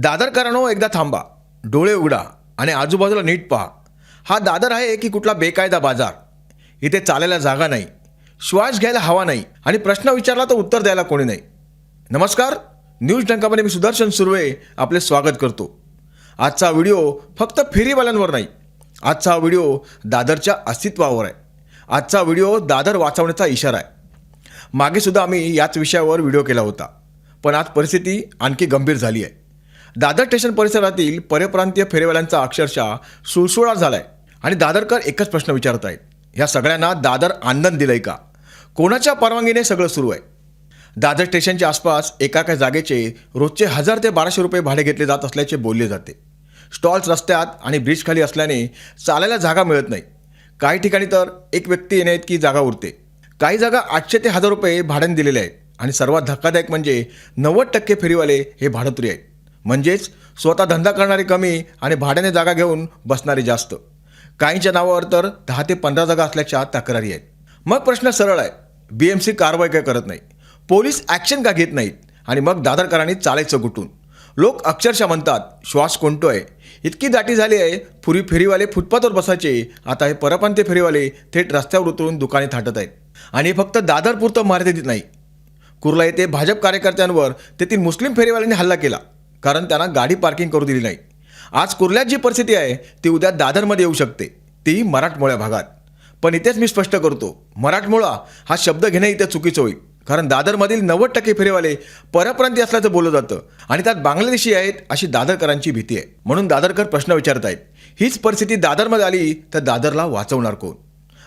दादरकरांनो एकदा थांबा. डोळे उघडा आणि आजूबाजूला नीट पहा. हा दादर आहे की कुठला बेकायदा बाजार? इथे चालायला जागा नाही. श्वास घ्यायला हवा नाही आणि प्रश्न विचारला तर उत्तर द्यायला कोणी नाही. नमस्कार. न्यूज डंकामध्ये मी सुदर्शन सुर्वे आपले स्वागत करतो. आजचा व्हिडिओ फक्त फेरीवाल्यांवर नाही. आजचा व्हिडिओ दादरच्या अस्तित्वावर आहे. आजचा व्हिडिओ दादर वाचवण्याचा इशारा आहे. मागेसुद्धा आम्ही याच विषयावर व्हिडिओ केला होता. पण आज परिस्थिती आणखी गंभीर झाली आहे. दादर स्टेशन परिसरातील परप्रांतीय फेरीवाल्यांचा अक्षरशः सुळसुळा झाला आहे आणि दादरकर एकच प्रश्न विचारत आहेत. ह्या सगळ्यांना दादर आनंद दिलंय का? कोणाच्या परवानगीने सगळं सुरू आहे? दादर स्टेशनच्या आसपास एका एका जागेचे रोजचे हजार ते बाराशे रुपये भाडे घेतले जात असल्याचे बोलले जाते. स्टॉल्स रस्त्यात आणि ब्रिजखाली असल्याने चालायला जागा मिळत नाही. काही ठिकाणी तर एक व्यक्ती येण्याइतकी जागा उरते. काही जागा आठशे ते हजार रुपये भाड्याने दिलेले आहेत. आणि सर्वात धक्कादायक म्हणजे नव्वद टक्के फेरीवाले हे भाडोत्री आहेत. म्हणजेच स्वतः धंदा करणारे कमी आणि भाड्याने जागा घेऊन बसणारे जास्त. काहींच्या नावावर तर दहा ते पंधरा जागा असल्याच्या तक्रारी आहेत. मग प्रश्न सरळ आहे. बी एम सी कारवाई काय करत नाही? पोलीस ॲक्शन का घेत नाहीत? आणि मग दादरकरांनी चालायचं कुठून लोक अक्षरशः म्हणतात श्वास कोणतो आहे? इतकी दाटी झाली आहे पूर्वी फेरीवाले फुटपाथवर बसायचे आता हे परप्रांतीय फेरीवाले थेट रस्त्यावर उतरून दुकाने थाटत आहेत. आणि हे फक्त दादरपुरतं मर्यादित नाही. कुर्ला येथे भाजप कार्यकर्त्यांवर तेथील मुस्लिम फेरीवाल्यांनी हल्ला केला. कारण त्यांना गाडी पार्किंग करू दिली नाही. आज कुर्ल्यात जी परिस्थिती आहे ती उद्या दादरमध्ये येऊ शकते. ती मराठमोळ्या भागात. पण इथेच मी स्पष्ट करतो मराठमोळा हा शब्द घेणे इथे चुकीचं होईल. कारण दादरमधील नव्वद टक्के फेरीवाले परप्रांती असल्याचं बोललं जातं आणि त्यात बांगलादेशी आहेत अशी दादरकरांची भीती आहे. म्हणून दादरकर प्रश्न विचारत आहेत हीच परिस्थिती दादरमध्ये आली तर दादरला वाचवणार कोण?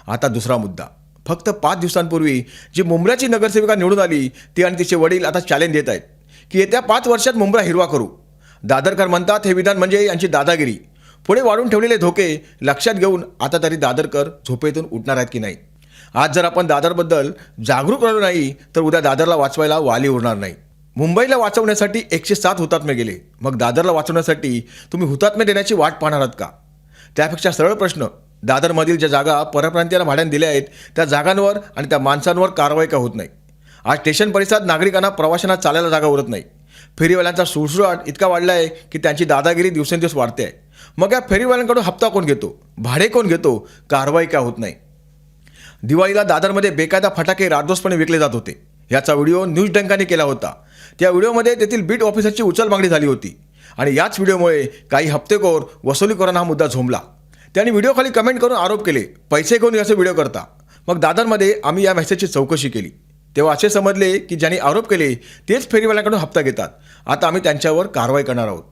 आता दुसरा मुद्दा फक्त पाच दिवसांपूर्वी जी मुंबऱ्याची नगरसेविका निवडून आली ती आणि तिचे वडील आता चॅलेंज देत आहेत. की येत्या पाच वर्षात मुंब्रा हिरवा करू. दादरकर म्हणतात हे विधान म्हणजे यांची दादागिरी. पुढे वाढून ठेवलेले धोके लक्षात घेऊन आता तरी दादरकर झोपेतून उठणार आहेत की नाही? आज जर आपण दादरबद्दल जागरूक राहिलो नाही तर उद्या दादरला वाचवायला वाली उरणार नाही. मुंबईला वाचवण्यासाठी एकशे सात हुतात्मे गेले. मग दादरला वाचवण्यासाठी तुम्ही हुतात्मे देण्याची वाट पाहणार आहात का? त्यापेक्षा सरळ प्रश्न. दादरमधील ज्या जागा परप्रांतीयाला भाड्याने दिल्या आहेत त्या जागांवर आणि त्या माणसांवर कारवाई का होत नाही? आज स्टेशन परिसरात नागरिकांना प्रवाशांना चालायला जागा उरत नाही. फेरीवाल्यांचा सुळसुळाट इतका वाढला आहे की त्यांची दादागिरी दिवसेंदिवस वाढते आहे. मग या फेरीवाल्यांकडून हप्ता कोण घेतो? भाडे कोण घेतो? कारवाई का होत नाही? दिवाळीला दादरमध्ये बेकायदा फटाके राजदोषपणे विकले जात होते. याचा व्हिडिओ न्यूज डंकाने केला होता. त्या व्हिडिओमध्ये तेथील बीट ऑफिसरची उचल मागणी झाली होती. आणि याच व्हिडिओमुळे काही हप्तेखोर वसुलीखोरांना हा मुद्दा झोंबला. त्यांनी व्हिडिओखाली कमेंट करून आरोप केले पैसे घेऊन असे व्हिडिओ करता? मग दादरमध्ये आम्ही या मेसेजची चौकशी केली. तेव्हा असे समजले की ज्यांनी आरोप केले तेच फेरीवाल्यांकडून हप्ता घेतात. आता आम्ही त्यांच्यावर कारवाई करणार आहोत.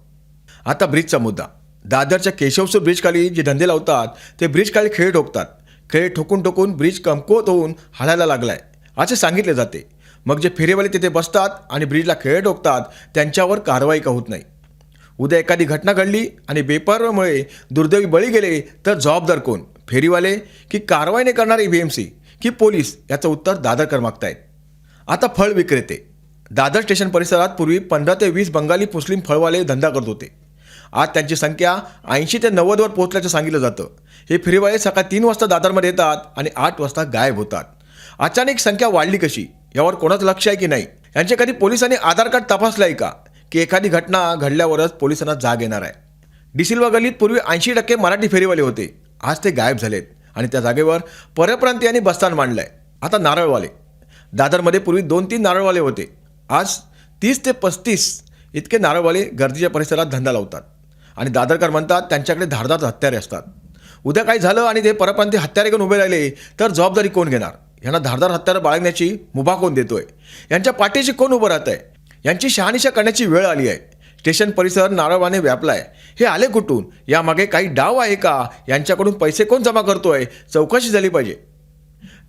आता ब्रिजचा मुद्दा. दादरच्या केशवसूर ब्रिजखाली जे धंदे लावतात ते ब्रिजखाली खेळ ठोकतात. खेळ ठोकून ठोकून ब्रिज कमकुवत होऊन हालायला लागलाय असे सांगितले जाते. मग जे फेरीवाले तिथे बसतात आणि ब्रिजला खेळ ठोकतात त्यांच्यावर कारवाई का होत नाही? उद्या एखादी घटना घडली आणि बेपर्वामुळे दुर्दैवी बळी गेले तर जबाबदार कोण? फेरीवाले की कारवाई नाही करणारे बी एम सी? की पोलीस? याचं उत्तर दादरकर मागतायत. आता फळ विक्रेते. दादर स्टेशन परिसरात पूर्वी पंधरा ते वीस बंगाली मुस्लिम फळवाले धंदा करत होते. आज त्यांची संख्या ऐंशी ते नव्वदवर पोहोचल्याचं सांगितलं जातं. हे फेरीवाले सकाळी तीन वाजता दादरमध्ये येतात आणि आठ वाजता गायब होतात. अचानक संख्या वाढली कशी? यावर कोणाचं लक्ष आहे की नाही? यांचे कधी पोलिसांनी आधार कार्ड तपासलं आहे का? की एखादी घटना घडल्यावरच पोलिसांना जाग येणार आहे. डिसिल्वा गल्लीत पूर्वी ऐंशी टक्के मराठी फेरीवाले होते. आज ते गायब झालेत आणि त्या जागेवर परप्रांतीयांनी बस्तान मांडलं आहे आता नारळवाले. दादरमध्ये पूर्वी दोन तीन नारळवाले होते. आज तीस ते पस्तीस इतके नारळवाले गर्दीच्या परिसरात धंदा लावतात. आणि दादरकर म्हणतात त्यांच्याकडे धारदार हत्यारे असतात. उद्या काही झालं आणि ते परप्रांती हत्यारे घेऊन उभे राहिले तर जबाबदारी कोण घेणार? यांना धारदार हत्यारं बाळगण्याची मुभा कोण देतोय? यांच्या पाठीशी कोण उभं राहत आहे यांची शहानिशा करण्याची वेळ आली आहे. स्टेशन परिसर नारळवाने व्यापलाय. हे आले कुठून? यामागे काही डाव आहे का? यांच्याकडून पैसे कोण जमा करतोय? चौकशी झाली पाहिजे.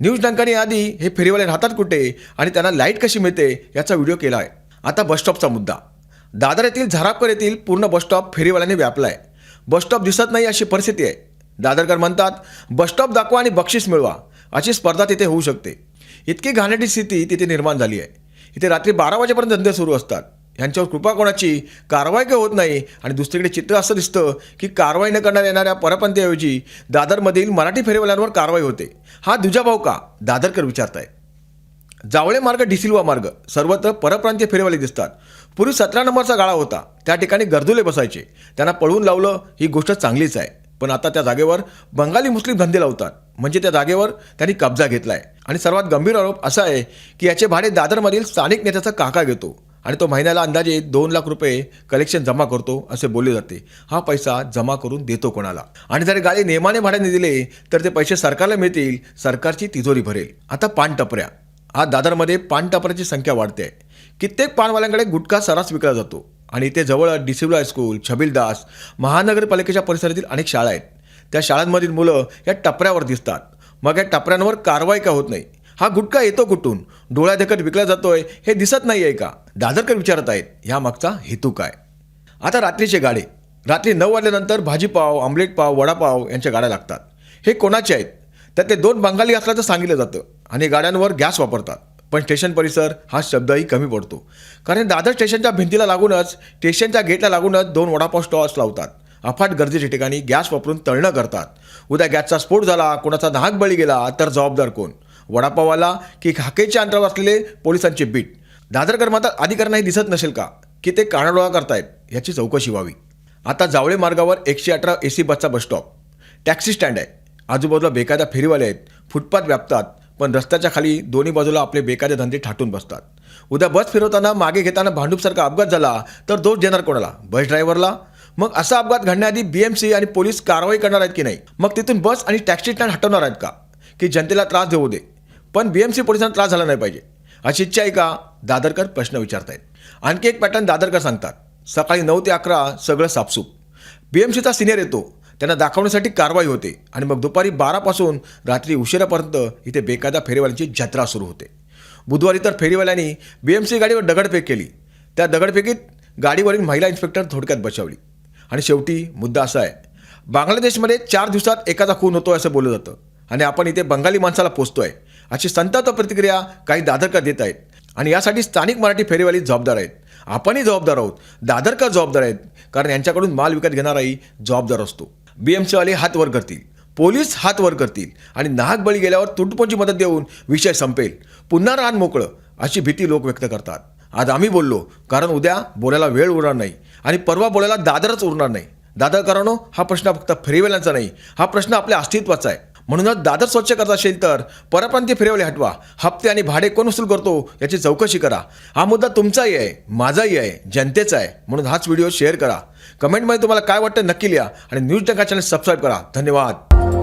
न्यूज डंकाने आधी हे फेरीवाले राहतात कुठे आणि त्यांना लाइट कशी मिळते याचा व्हिडिओ केला आहे आता बसस्टॉपचा मुद्दा. दादर येथील झारापकर येथील पूर्ण बसस्टॉप फेरीवाल्याने व्यापला आहे बसस्टॉप दिसत नाही अशी परिस्थिती आहे. दादरकर म्हणतात बसस्टॉप दाखवा आणि बक्षीस मिळवा अशी स्पर्धा तिथे होऊ शकते. इतकी घाणेरडी स्थिती तिथे निर्माण झाली आहे. इथे रात्री बारा वाजेपर्यंत धंदे सुरू असतात. यांच्यावर कृपा कोणाची? कारवाई काही होत नाही? आणि दुसरीकडे चित्र असं दिसतं की कारवाई न करण्यात येणाऱ्या परपंथीऐवजी दादरमधील मराठी फेरीवाल्यांवर कारवाई होते. हा दुजाभाऊ का? दादरकर विचारताय. जावळे मार्ग डिसिल्वा मार्ग. सर्वत्र परप्रांतीय फेरीवाले दिसतात. पूर्वी सतरा नंबरचा गाळा होता. त्या ठिकाणी गर्दुले बसायचे. त्यांना पळवून लावलं ही गोष्ट चांगलीच आहे. पण आता त्या जागेवर बंगाली मुस्लिम धंदे लावतात. म्हणजे त्या जागेवर त्यांनी कब्जा घेतला आहे आणि सर्वात गंभीर आरोप असा आहे की याचे भाडे दादरमधील स्थानिक नेत्याचा काका घेतो. आणि तो महिन्याला अंदाजे दोन लाख रुपये कलेक्शन जमा करतो असे बोलले जाते. हा पैसा जमा करून देतो कोणाला. आणि जर गाडी नियमाने भाड्याने दिले तर ते पैसे सरकारला मिळतील सरकारची तिजोरी भरेल. आता पानटपऱ्या आज दादरमध्ये पानटपऱ्याची संख्या वाढते. आहे कित्येक पानवाल्यांकडे गुटखा सरास विकला जातो. आणि इथे जवळ डिसिब्ला हायस्कूल छबिलदास महानगरपालिकेच्या परिसरातील अनेक शाळा आहेत. त्या शाळांमधील मुलं या टपऱ्यावर दिसतात. मग या टपऱ्यांवर कारवाई का होत नाही? हा गुटखा येतो कुठून? डोळ्यादेखत विकला जातोय हे दिसत नाही आहे का? दादरकर विचारत आहेत ह्या मागचा हेतू काय? आता रात्रीचे गाडे. रात्री नऊ वाजल्यानंतर भाजीपाव आमलेट पाव वडापाव यांच्या गाड्या लागतात. हे कोणाचे आहेत? त्यातले दोन बंगाली असल्याचं सांगितलं जातं आणि गाड्यांवर गॅस वापरतात. पण स्टेशन परिसर हा शब्दही कमी पडतो. कारण दादर स्टेशनच्या भिंतीला लागूनच स्टेशनच्या गेटला लागूनच दोन वडापाव स्टॉल्स लावतात. अफाट गरजेच्या ठिकाणी गॅस वापरून तळणं करतात. उद्या गॅसचा स्फोट झाला कोणाचा नाहक बळी गेला तर जबाबदार कोण? वडापाववाला की हाकेच्या अंतरावर असलेले पोलिसांचे बीट. दादरकर मात्र अधिकाऱ्यांनाही दिसत नसेल का? की ते कानाडोळा करतायत? याची चौकशी व्हावी. आता जावळे मार्गावर एकशे अठरा ए सी बसचा बसस्टॉप टॅक्सी स्टँड आहे. आजूबाजूला बेकायदा फेरीवाले आहेत. फुटपाथ व्यापतात. पण रस्त्याच्या खाली दोन्ही बाजूला आपले बेकायदे धंदे ठाटून बसतात. उद्या बस फिरवताना मागे घेताना भांडूपसारखा अपघात झाला तर दोष देणार कोणाला? बस ड्रायव्हरला मग असा अपघात घडण्याआधी बीएमसी आणि पोलीस कारवाई करणार आहेत की नाही? मग तिथून बस आणि टॅक्सी स्टँड हटवणार आहेत का? की जनतेला त्रास देऊ दे? पण बी एम सी पोलिसांना त्रास झाला नाही पाहिजे. अशी इच्छा आहे का दादरकर प्रश्न विचारतायत. आणखी एक पॅटर्न दादरकर सांगतात. सकाळी नऊ ते अकरा सगळं साफसूप सीचा सिनियर येतो. त्यांना दाखवण्यासाठी कारवाई होते. आणि मग दुपारी बारापासून रात्री उशिरापर्यंत इथे बेकायदा फेरीवाल्यांची जत्रा सुरू होते. बुधवारी तर फेरीवाल्यांनी बी एम सी गाडीवर दगडफेक केली. त्या दगडफेकीत गाडीवरील महिला इन्स्पेक्टर थोडक्यात बचावली. आणि शेवटी मुद्दा असा आहे. बांगलादेशमध्ये चार दिवसात एकाचा खून होतो असं बोललं जातं. आणि आपण इथे बंगाली माणसाला पोचतो आहे अशी संतप्त प्रतिक्रिया काही दादरकर देत आहेत. आणि यासाठी स्थानिक मराठी फेरीवाली जबाबदार आहेत. आपणही जबाबदार आहोत. दादरकर जबाबदार आहेत. कारण यांच्याकडून माल विकत घेणाराही जबाबदार असतो. बीएमसीवाले हात वर करतील. पोलीस हात वर करतील. आणि नाहक बळी गेल्यावर तुटपुंची मदत देऊन विषय संपेल. पुन्हा रान मोकळं अशी भीती लोक व्यक्त करतात. आज आम्ही बोललो कारण उद्या बोलायला वेळ उरणार नाही. आणि परवा बोलायला दादरच उरणार नाही. दादरकरांनो हा प्रश्न फक्त फेरीवाल्यांचा नाही. हा प्रश्न आपल्या अस्तित्वाचा आहे. म्हणूनच दादर स्वच्छ करत असेल तर परप्रांती फिरवले हटवा. हप्ते आणि भाडे कोण वसूल करतो याची चौकशी करा. हा मुद्दा तुमचाही आहे माझाही आहे जनतेचा आहे. म्हणून हाच व्हिडिओ शेअर करा. कमेंटमध्ये तुम्हाला काय वाटतं नक्की लिहा आणि न्यूज टंका चॅनल सबस्क्राईब करा. धन्यवाद.